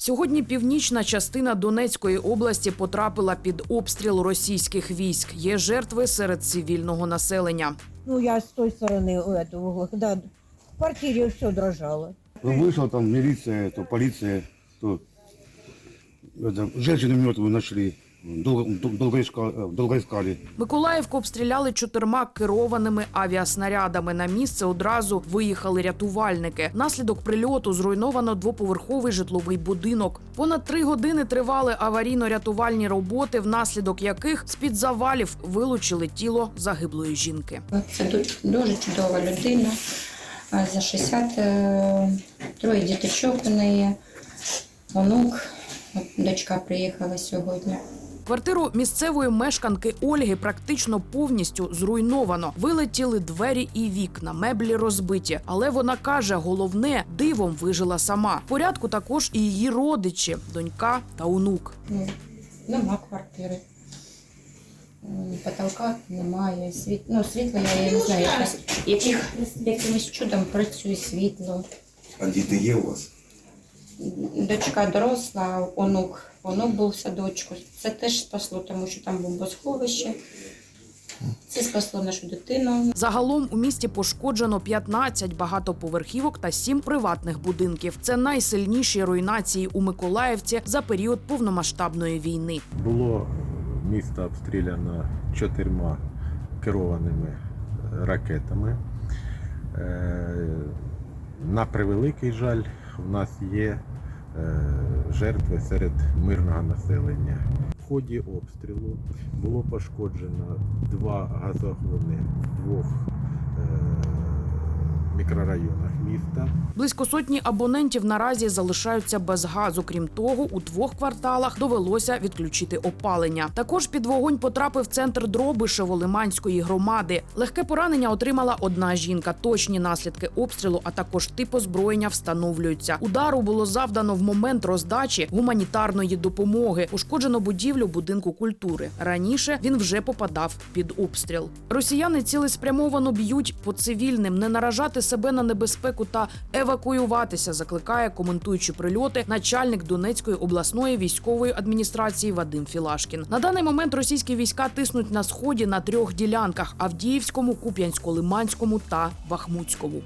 Сьогодні північна частина Донецької області потрапила під обстріл російських військ. Є жертви серед цивільного населення. Ну, я с той стороны у этого, да, в квартире все дрожало. Ну, вышла там милиция, то полиция, то это, женщину мертвую нашли. Долго, дол- долго, искали, э, долго искали. Миколаївку обстріляли чотирма керованими авіаснарядами. На місце одразу виїхали рятувальники. Наслідок прильоту зруйновано двоповерховий житловий будинок. Понад три години тривали аварійно-рятувальні роботи, внаслідок яких з-під завалів вилучили тіло загиблої жінки. Це ду- дуже чудова людина. За 60 е, троє діточок у неї, онук. Дочка приїхала сьогодні. Квартиру місцевої мешканки Ольги практично повністю зруйновано. Вилетіли двері і вікна, меблі розбиті. Але вона каже, головне дивом вижила сама. В порядку також і її родичі, донька та онук. Ну, нема квартири. Потолка немає, світ... ну, світло, я, я не знаю, якось, яких, якимось чудом працює світло. А діти є у вас? Дочка доросла, онук, онук був в садочку. Це теж спасло, тому що там був босховище. Це спасло нашу дитину. Загалом у місті пошкоджено 15 багатоповерхівок та 7 приватних будинків. Це найсильніші руйнації у Миколаївці за період повномасштабної війни. Було місто обстріляно чотирма керованими е, ракетами. Е, На превеликий жаль, в нас є е, жертви серед мирного населення. В ході обстрілу було пошкоджено два газогони двох е, мікрорайонах міста. Близько сотні абонентів наразі залишаються без газу. Крім того, у двох кварталах довелося відключити опалення. Також під вогонь потрапив центр Дробишево Лиманської громади. Легке поранення отримала одна жінка. Точні наслідки обстрілу, а також тип озброєння встановлюються. Удару було завдано в момент роздачі гуманітарної допомоги. Пошкоджено будівлю будинку культури. Раніше він вже попадав під обстріл. Росіяни цілеспрямовано б'ють по цивільним, не наражати себе на небезпеку та евакуюватися. Закликає, коментуючи прильоти, начальник Донецької обласної військової адміністрації Вадим Філашкін. На даний момент російські війська тиснуть на сході на трьох ділянках: Авдіївському, Куп'янсько-Лиманському та Бахмутському.